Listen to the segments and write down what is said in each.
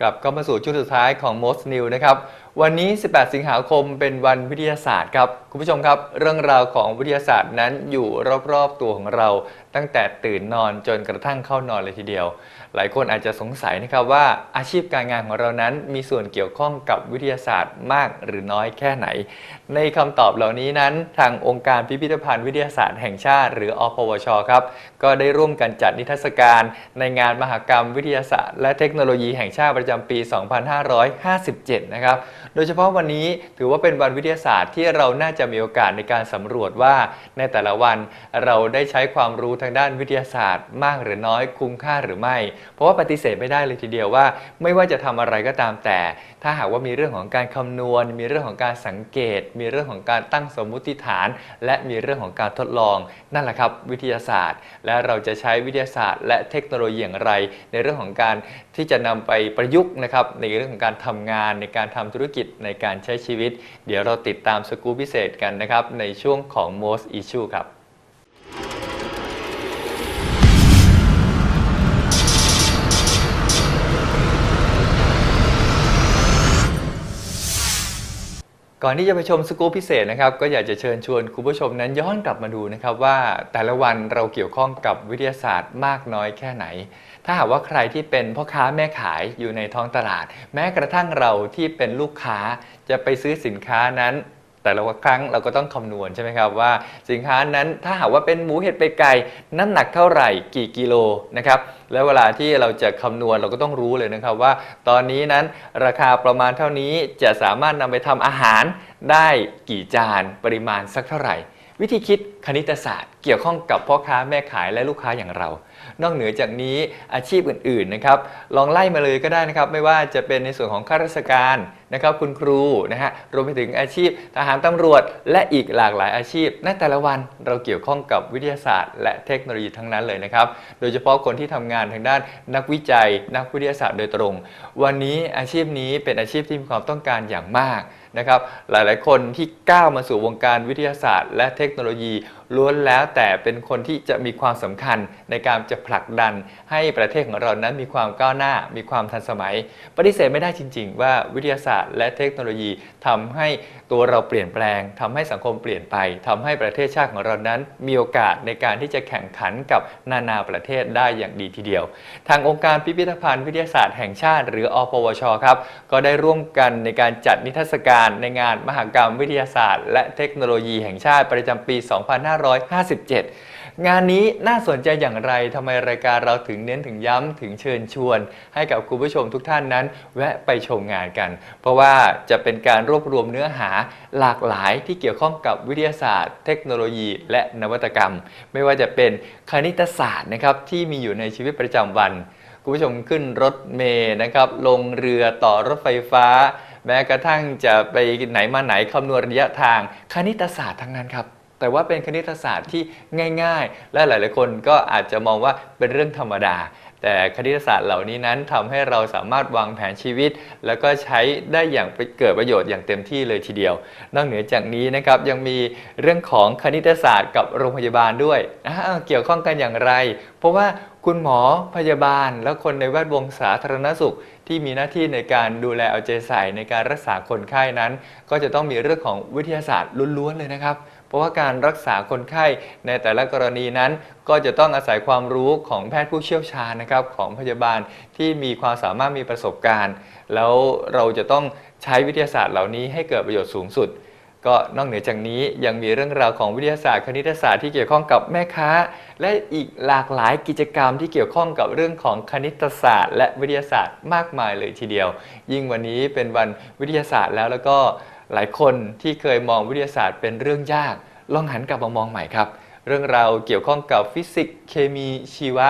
กลับเข้ามาสู่ช่วงสุดท้ายของ Most New นะครับ วันนี้ 18 สิงหาคมเป็นวันวิทยาศาสตร์ครับ คุณผู้ชมครับ เรื่องราวของวิทยาศาสตร์นั้นอยู่รอบๆตัวของเรา ตั้งแต่ตื่นนอนจนกระทั่งเข้านอนเลยทีเดียว หลายคนอาจจะสงสัยนะครับว่าอาชีพการงานของเรานั้นมีส่วนเกี่ยวข้องกับวิทยาศาสตร์มากหรือน้อยแค่ไหน ในคำตอบเหล่านี้นั้น ทางองค์การพิพิธภัณฑ์วิทยาศาสตร์แห่งชาติ หรืออพวชครับก็ได้ร่วมกันจัดนิทรรศการ ในงานมหกรรมวิทยาศาสตร์ และเทคโนโลยีแห่งชาติประจำปี 2557 นะครับ ดยเฉพาะวันนี้ถือว่าเป็นวันวิทยาศาสตร์ที่เราน่าจะมีโอกาสในการสำรวจว่าในแต่ละวันเราได้ใช้ความรู้ทางด้านวิทยาศาสตร์ มากหรือน้อยคุ้มค่าหรือไม่ เพราะว่าปฏิเสธไม่ได้เลยทีเดียวว่า ไม่ว่าจะทำอะไรก็ตามแต่ ถ้าหากว่ามีเรื่องของการคำนวณ มีเรื่องของการสังเกต มีเรื่องของการตั้งสมมุติฐาน และมีเรื่องของการทดลอง นั่นแหละครับวิทยาศาสตร์ และเราจะใช้วิทยาศาสตร์ และเทคโนโลยีอย่างไร ในเรื่องของการที่จะนำไปประยุกต์นะครับในเรื่องของการทำงานในการทำธุรกิจในการใช้ชีวิต เดี๋ยวเราติดตามสกู๊ปพิเศษกันนะครับในช่วงของ most issue ครับ ก่อนที่จะไปชมสกู๊ปพิเศษนะครับก็อยากจะเชิญชวนคุณผู้ชมนั้นย้อนกลับมาดูนะครับว่าแต่ละวันเราเกี่ยวข้องกับวิทยาศาสตร์มากน้อยแค่ไหน ถ้าหากว่าใครที่เป็นพ่อค้าแม่ขายอยู่ในท้องตลาด แม้กระทั่งเราที่เป็นลูกค้าจะไปซื้อสินค้านั้น แต่ละครั้งเราก็ต้องคำนวณใช่ไหมครับว่าสินค้านั้นถ้าหากว่าเป็นหมูเห็ดเป็ดไก่น้ำหนักเท่าไหร่กี่กิโลนะครับแล้วเวลาที่เราจะคำนวณเราก็ต้องรู้เลยนะครับว่า ตอนนี้นั้นราคาประมาณเท่านี้จะสามารถนำไปทำอาหารได้กี่จานปริมาณสักเท่าไหร่ วิธีคิดคณิตศาสตร์ เกี่ยวข้องกับพ่อค้าแม่ขายและลูกค้าอย่างเรา นอกเหนือจากนี้อาชีพอื่นๆนะครับลองไล่มาเลยก็ได้นะครับไม่ว่าจะเป็นในส่วนของข้าราชการนะครับคุณครูนะฮะรวมไปถึงอาชีพทหารตำรวจ และอีกหลากหลายอาชีพในแต่ละวันเราเกี่ยวข้องกับวิทยาศาสตร์ และเทคโนโลยีทั้งนั้นเลยนะครับ โดยเฉพาะคนที่ทำงานทางด้านนักวิจัย นักวิทยาศาสตร์โดยตรง วันนี้อาชีพนี้เป็นอาชีพที่มีความต้องการอย่างมากนะครับหลายๆ คนที่ก้าวมาสู่วงการวิทยาศาสตร์ และเทคโนโลยี ล้วนแล้วแต่เป็นคนที่จะมีความสำคัญในการจะผลักดัน ให้ประเทศของเรานั้นมีความก้าวหน้า มีความทันสมัย ปฏิเสธไม่ได้จริง ๆ ว่าวิทยาศาสตร์และเทคโนโลยีทำให้ตัวเราเปลี่ยนแปลงทำให้สังคมเปลี่ยนไปทำให้ประเทศชาติของเรานั้น มีโอกาสในการที่จะแข่งขันกับนานาประเทศได้อย่างดีทีเดียว ทางองค์การพิพิธภัณฑ์วิทยาศาสตร์แห่งชาติ หรืออพวชครับก็ได้ร่วมกันในการจัดนิทรรศการในงานมหกรรมวิทยาศาสตร์ และเทคโนโลยีแห่งชาติประจำปี 2557 งานนี้น่าสนใจอย่างไรทำไมรายการเราถึงเน้นถึงย้ำถึงเชิญชวน ให้กับคุณผู้ชมทุกท่านนั้น แวะไปชมงานกัน เพราะว่าจะเป็นการรวบรวมเนื้อหาหลากหลายที่เกี่ยวข้องกับวิทยาศาสตร์ เทคโนโลยี และนวัตกรรม ไม่ว่าจะเป็นคณิตศาสตร์นะครับที่มีอยู่ในชีวิตประจำวันคุณผู้ชมขึ้นรถเมย์นะครับลงเรือต่อรถไฟฟ้า แม้กระทั่งจะไปไหนมาไหนคำนวณระยะทาง คณิตศาสตร์ทั้งนั้นครับ แต่ว่าเป็นคณิตศาสตร์ที่ง่าย ๆ และหลาย ๆ คนก็อาจจะมองว่าเป็นเรื่องธรรมดา แต่คณิตศาสตร์เหล่านี้นั้นทำให้เราสามารถวางแผนชีวิต แล้วก็ใช้ได้อย่างเกิดประโยชน์อย่างเต็มที่เลยทีเดียว นอกเหนือจากนี้นะครับยังมีเรื่องของคณิตศาสตร์กับโรงพยาบาลด้วยเกี่ยวข้องกันอย่างไร เพราะว่าคุณหมอพยาบาล และคนในแวดวงสาธารณสุขที่มีหน้าที่ในการดูแลเอาใจใส่ในการรักษาคนไข้นั้น ก็จะต้องมีเรื่องของวิทยาศาสตร์ล้วนๆเลยนะครับ เพราะว่าการรักษาคนไข้ในแต่ละกรณีนั้น ก็จะต้องอาศัยความรู้ของแพทย์ผู้เชี่ยวชาญนะครับของพยาบาลที่มีความสามารถมีประสบการณ์ แล้วเราจะต้องใช้วิทยาศาสตร์เหล่านี้ให้เกิดประโยชน์สูงสุด ก็นอกเหนือจากนี้ยังมีเรื่องราวของวิทยาศาสตร์คณิตศาสตร์ที่เกี่ยวข้องกับแม่ค้า และอีกหลากหลายกิจกรรมที่เกี่ยวข้องกับเรื่องของคณิตศาสตร์ และวิทยาศาสตร์มากมายเลยทีเดียว ยิ่งวันนี้เป็นวันวิทยาศาสตร์แล้วแล้วก็หลายคนที่เคยมองวิทยาศาสตร์เป็นเรื่องยาก ลองหันกลับมามองใหม่ครับ เรื่องราวเกี่ยวข้องกับฟิสิกส์เคมีชีวะ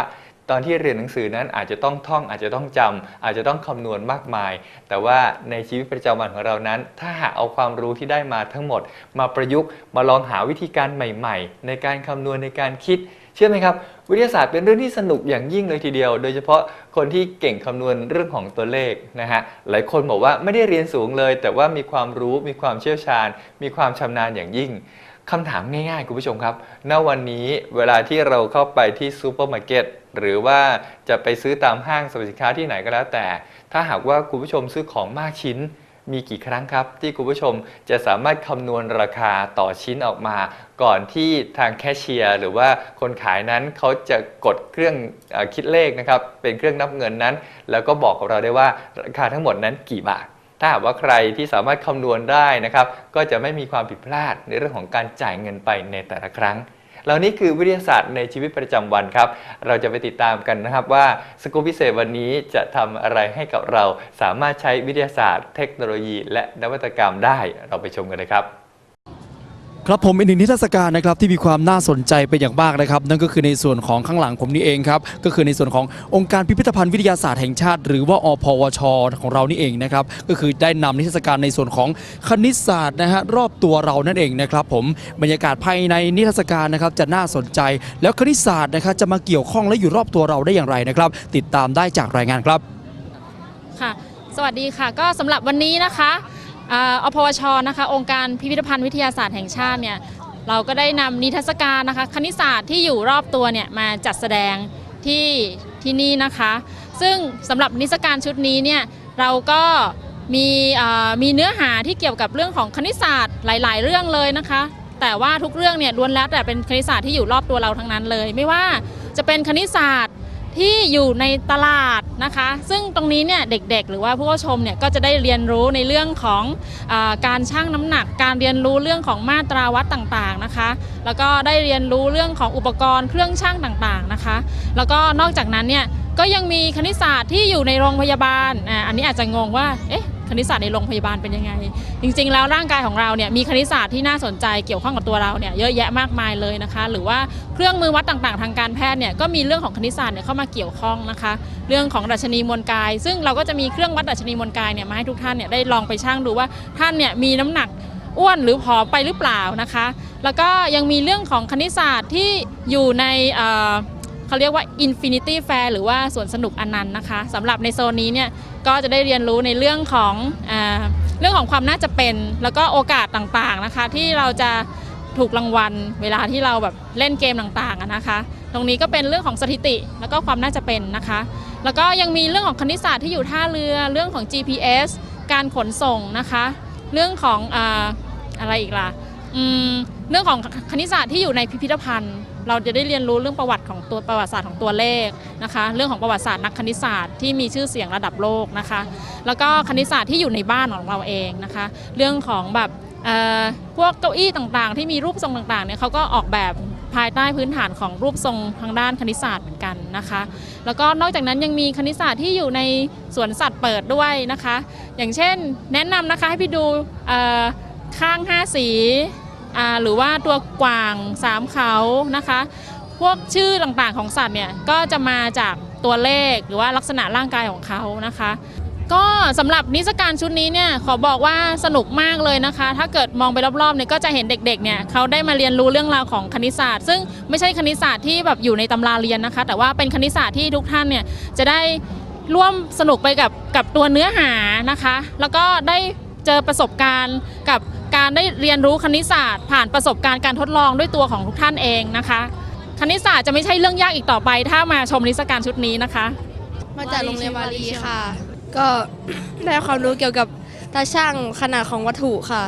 ตอนที่เรียนหนังสือนั้นอาจจะต้องท่อง อาจจะต้องจำอาจจะต้องคำนวณมากมาย แต่ว่าในชีวิตประจำวันของเรานั้น ถ้าหากเอาความรู้ที่ได้มาทั้งหมด มาประยุกต์มาลองหาวิธีการใหม่ ๆ ในการคำนวณในการคิดเชื่อไหมครับ วิทยาศาสตร์เป็นเรื่องที่สนุกอย่างยิ่งเลยทีเดียว โดยเฉพาะคนที่เก่งคำนวณเรื่องของตัวเลขนะฮะหลายคนบอกว่าไม่ได้เรียนสูงเลย แต่ว่ามีความรู้มีความเชี่ยวชาญ มีความชำนาญอย่างยิ่ง คำถามง่ายๆ คุณผู้ชมครับ ณ วันนี้เวลาที่เราเข้าไปที่ซูเปอร์มาร์เก็ตหรือว่าจะไปซื้อตามห้างสรรพสินค้าที่ไหนก็แล้วแต่ ถ้าหากว่าคุณผู้ชมซื้อของมากชิ้น มีกี่ครั้งครับ ที่คุณผู้ชมจะสามารถคำนวณราคาต่อชิ้นออกมา ก่อนที่ทางแคชเชียร์หรือว่าคนขายนั้นเขาจะกดเครื่องอคิดเลขนะครับเป็นเครื่องนับเงินนั้น แล้วก็บอกกับเราได้ว่าราคาทั้งหมดนั้นกี่บาท ถ้าหากว่าใครที่สามารถคำนวณได้นะครับ ก็จะไม่มีความผิดพลาดในเรื่องของการจ่ายเงินไปในแต่ละครั้งเหล่านี้คือวิทยาศาสตร์ในชีวิตประจำวันครับ เราจะไปติดตามกันนะครับว่าสกู๊ปพิเศษวันนี้จะทำอะไรให้กับเรา สามารถใช้วิทยาศาสตร์ เทคโนโลยี และนวัตกรรมได้ เราไปชมกันเลยครับ ครับผมอีกหนึ่งนิทรรศการนะครับที่มีความน่าสนใจเป็นอย่างมากนะครับ นั่นก็คือในส่วนของข้างหลังผมนี่เองครับก็คือในส่วนขององค์การพิพิธภัณฑ์วิทยาศาสตร์แห่งชาติ หรือว่าอพวช ของเรานี่เองนะครับก็คือได้นำนิทรรศการในส่วนของคณิตศาสตร์นะฮะรอบตัวเรานั่นเองนะครับผมบรรยากาศภายในนิทรรศการนะครับจะน่าสนใจ แล้วคณิตศาสตร์นะครับจะมาเกี่ยวข้องและอยู่รอบตัวเราได้อย่างไรนะครับ ติดตามได้จากรายงานครับค่ะ สวัสดีค่ะ ก็สำหรับวันนี้นะคะ อพวชนะคะ องค์การพิพิธภัณฑ์วิทยาศาสตร์แห่งชาติเนี่ยเราก็ได้นำนิทรรศการนะคะ คณิตศาสตร์ที่อยู่รอบตัวเนี่ยมาจัดแสดงที่ที่นี่นะคะ ซึ่งสำหรับนิทรรศการชุดนี้เนี่ยเราก็มีมีเนื้อหาที่เกี่ยวกับเรื่องของคณิตศาสตร์หลาย ๆ เรื่องเลยนะคะ แต่ว่าทุกเรื่องเนี่ยล้วนแล้วแต่เป็นคณิตศาสตร์ที่อยู่รอบตัวเราทั้งนั้นเลย ไม่ว่าจะเป็นคณิตศาสตร์ ที่อยู่ในตลาดนะคะ ซึ่งตรงนี้เนี่ยเด็กๆ หรือว่าผู้ชมเนี่ยก็จะได้เรียนรู้ในเรื่องของอการชั่งน้ำหนัก การเรียนรู้เรื่องของมาตราวัดต่างๆนะคะ แล้วก็ได้เรียนรู้เรื่องของอุปกรณ์เครื่องชั่งต่างๆนะคะ แล้วก็นอกจากนั้นเนี่ยก็ยังมีคณิตศาสตร์ที่อยู่ในโรงพยาบาลอ่าอันนี้อาจจะงงว่าเอ๊ะ คณิตศาสตร์ในโรงพยาบาลเป็นยังไง จริง ๆ แล้วร่างกายของเราเนี่ยมีคณิตศาสตร์ที่น่าสนใจเกี่ยวข้องกับตัวเราเนี่ยเยอะแยะมากมายเลยนะคะ หรือว่าเครื่องมือวัดต่างๆ ทางการแพทย์เนี่ยก็มีเรื่องของคณิตศาสตร์เนี่ยเข้ามาเกี่ยวข้องนะคะ เรื่องของดัชนีมวลกาย ซึ่งเราก็จะมีเครื่องวัดดัชนีมวลกายเนี่ยมาให้ทุกท่านเนี่ยได้ลองไปชั่งดูว่าท่านเนี่ยมีน้ำหนักอ้วนหรือผอมไปหรือเปล่านะคะ แล้วก็ยังมีเรื่องของคณิตศาสตร์ที่อยู่ในเอ่อเขาเรียกว่า Infinity Fair หรือว่าสวนสนุกอนันต์นะคะสำหรับในโซนนี้เนี่ย ก็จะได้เรียนรู้ในเรื่องของอเรื่องของความน่าจะเป็น แล้วก็โอกาสต่างๆนะคะ ที่เราจะถูกรางวัลเวลาที่เราแบบเล่นเกมต่างๆนะคะ ตรงนี้ก็เป็นเรื่องของสถิติแล้วก็ความน่าจะเป็นนะคะ แล้วก็ยังมีเรื่องของคณิตศาสตร์ที่อยู่ท่าเรือเรื่องของ GPS การขนส่งนะคะ เรื่องของออะไรอีกล่ะเรื่องของคณิตศาสตร์ที่อยู่ในพิพิธภัณฑ์ เราจะได้เรียนรู้เรื่องประวัติของตัวประวัติศาสตร์ของตัวเลขนะคะ เรื่องของประวัติศาสตร์นักคณิตศาสตร์ที่มีชื่อเสียงระดับโลกนะคะ แล้วก็คณิตศาสตร์ที่อยู่ในบ้านของเราเองนะคะ เรื่องของแบบเอ่อพวกเก้าอี้ต่างๆ ที่มีรูปทรงต่างๆเนี่ยเขาก็ออกแบบภายใต้พื้นฐานของรูปทรงทางด้านคณิตศาสตร์เหมือนกันนะคะ แล้วก็นอกจากนั้นยังมีคณิตศาสตร์ที่อยู่ในสวนสัตว์เปิดด้วยนะคะ อย่างเช่นแนะนำนะคะให้พี่ดูเอ่อข้าง 5 สี หรือว่าตัวกวางสามเขานะคะ พวกชื่อต่างๆของสัตว์เนี่ยก็จะมาจากตัวเลขหรือว่าลักษณะร่างกายของเขานะคะ ก็สำหรับนิทรรศการชุดนี้เนี่ยขอบอกว่าสนุกมากเลยนะคะ ถ้าเกิดมองไปรอบๆเนี่ยก็จะเห็นเด็กๆเนี่ยเขาได้มาเรียนรู้เรื่องราวของคณิตศาสตร์ ซึ่งไม่ใช่คณิตศาสตร์ที่แบบอยู่ในตำราเรียนนะคะ แต่ว่าเป็นคณิตศาสตร์ที่ทุกท่านเนี่ยจะได้ร่วมสนุกไปกับกับตัวเนื้อหานะคะ แล้วก็ได้เจอประสบการณ์กับ การได้เรียนรู้คณิตศาสตร์ ผ่านประสบการณ์การทดลองด้วยตัวของทุกท่านเองนะคะ คณิตศาสตร์จะไม่ใช่เรื่องยากอีกต่อไป ถ้ามาชมนิทรรศการชุดนี้นะคะ มาจากโรงเรียนวารีค่ะ ก็ได้ความรู้เกี่ยวกับตาช่างขนาดของวัตถุค่ะ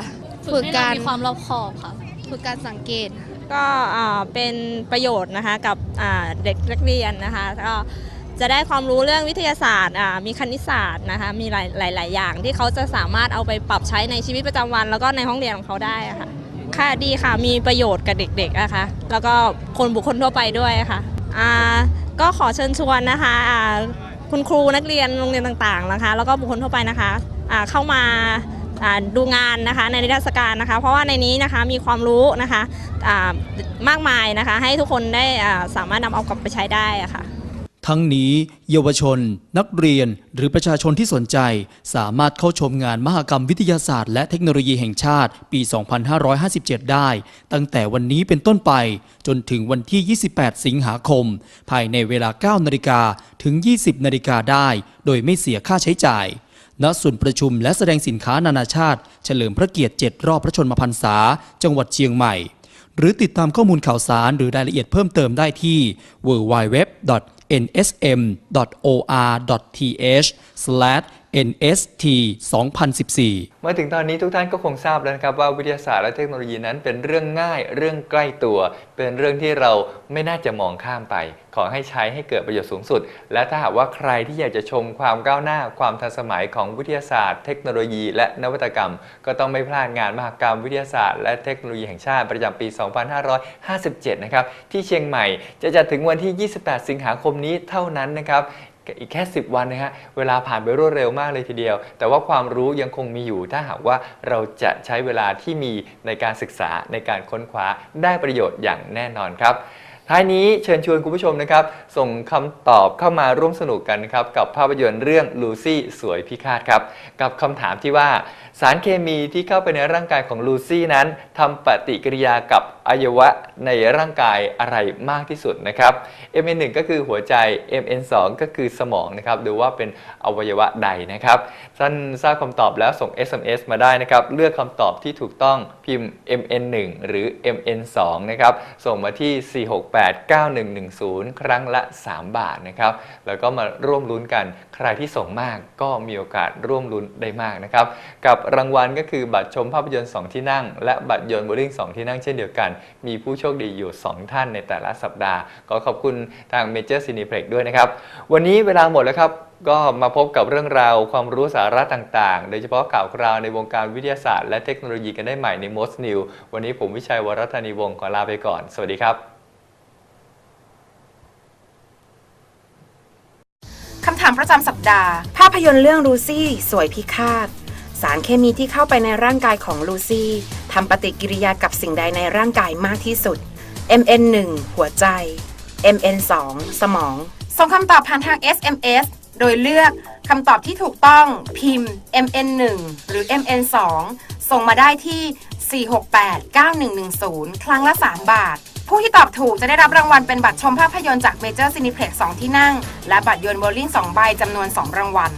ฝึกการมีความรอบคอบค่ะ ฝึกการสังเกต ก็อ่าเป็นประโยชน์นะคะกับอ่าเด็กนักเรียนนะคะก็ จะได้ความรู้เรื่องวิทยาศาสตร์มีคณิตศาสตร์นะคะมีหลายหลายอย่างที่เขาจะสามารถเอาไปปรับใช้ในชีวิตประจำวัน แล้วก็ในห้องเรียนของเขาได้ะค่ะค่ะดีค่ะมีประโยชน์กับเด็กๆนะคะแล้วก็คนบุคคลทั่วไปด้วยค่ะอ่าก็ขอเชิญชวนนะคะคุณครูนักเรียนโรงเรียนต่างๆนะคะ แล้วก็บุคคลทั่วไปนะคะเข้ามาดูงานนะคะในนิทรรศการนะคะ เพราะว่าในนี้นะคะมีความรู้นะคะมากมายนะคะ ให้ทุกคนได้สามารถนำเอากลับไปใช้ได้ะค่ะ ทั้งนี้เยาวชน นักเรียนหรือประชาชนที่สนใจ สามารถเข้าชมงานมหกรรมวิทยาศาสตร์และเทคโนโลยีแห่งชาติ ปี 2557 ได้ ตั้งแต่วันนี้เป็นต้นไป จนถึงวันที่ 28 สิงหาคม ภายในเวลา 9 นาฬิกาถึง 20 นาฬิกาได้ โดยไม่เสียค่าใช้จ่ายณส่วนประชุมและแสดงสินค้านานาชาติ เฉลิมพระเกียรติ 7 รอบพระชนมพรรษา จังหวัดเชียงใหม่ หรือติดตามข้อมูลข่าวสารหรือรายละเอียดเพิ่มเติมได้ที่ www nsm.or.th slash nst2014 มาถึงตอนนี้ทุกท่านก็คงทราบแล้วนะครับว่าวิทยาศาสตร์และเทคโนโลยีนั้นเป็นเรื่องง่ายเรื่องใกล้ตัว เป็นเรื่องที่เราไม่น่าจะมองข้ามไป ขอให้ใช้ให้เกิดประโยชน์สูงสุด และถ้าหากว่าใครที่อยากจะชมความก้าวหน้าความทันสมัยของวิทยาศาสตร์ เทคโนโลยี และนวัตกรรม ก็ต้องไม่พลาดงานมหกรรมวิทยาศาสตร์และเทคโนโลยีแห่งชาติประจำปี 2557 นะครับที่เชียงใหม่จะจัดถึงวันที่ 28 สิงหาคมนี้เท่านั้นนะครับ อีกแค่ 10 วันนะฮะเวลาผ่านไปรวดเร็วมากเลยทีเดียว แต่ว่าความรู้ยังคงมีอยู่ถ้าหากว่าเราจะใช้เวลาที่มีในการศึกษาในการค้นคว้าได้ประโยชน์อย่างแน่นอนครับท้ายนี้เชิญชวนคุณผู้ชมนะครับ ส่งคำตอบเข้ามาร่วมสนุกกันนะครับ กับภาพยนตร์เรื่องลูซี่สวยพิฆาตครับ กับคำถามที่ว่า สารเคมีที่เข้าไปในร่างกายของลูซี่นั้นทำปฏิกิริยากับอวัยวะในร่างกายอะไรมากที่สุดนะครับ MN1 ก็คือหัวใจ MN2 ก็คือสมองนะครับ ดูว่าเป็นอวัยวะใดนะครับ ท่านทราบคำตอบแล้วส่ง SMS มาได้นะครับ เลือกคำตอบที่ถูกต้องพิมพ์ MN1 หรือ MN2 นะครับ ส่งมาที่ 4689110 ครั้งละ 3 บาทนะครับ แล้วก็มาร่วมลุ้นกัน ใครที่ส่งมากก็มีโอกาสร่วมลุ้นได้มากนะครับ กับรางวัลก็คือบัตรชมภาพยนตร์ 2 ที่นั่ง และบัตรยนต์โบลิ่ง2 ที่นั่งเช่นเดียวกัน มีผู้โชคดีอยู่ 2 ท่านในแต่ละสัปดาห์ขอขอบคุณทาง Major Cineplex ด้วยนะครับ วันนี้เวลาหมดแล้วครับก็มาพบกับเรื่องราวความรู้สาระต่าง ๆ โดยเฉพาะข่าวคราวในวงการวิทยาศาสตร์และเทคโนโลยีกันได้ใหม่ใน Most New วันนี้ผมวิชัยวรัตนีวงศ์ขอลาไปก่อน สวัสดีครับ คำถามประจำสัปดาห์ ภาพยนตร์เรื่องลูซี่ สวยพิฆาต สารเคมีที่เข้าไปในร่างกายของลูซี่ทำปฏิกิริยากับสิ่งใดในร่างกายมากที่สุด MN1 หัวใจ MN2 สมอง ส่งคำตอบผ่านทาง SMS โดยเลือกคำตอบที่ถูกต้องพิมพ์ MN1 หรือ MN2 ส่งมาได้ที่ 4689110 ครั้งละ 3 บาท ผู้ที่ตอบถูกจะได้รับรางวัลเป็นบัตรชมภาพยนตร์จาก Major Cineplex 2 ที่นั่ง และบัตรยนต์โบลิ่ง2ใบจำนวน 2 รางวัล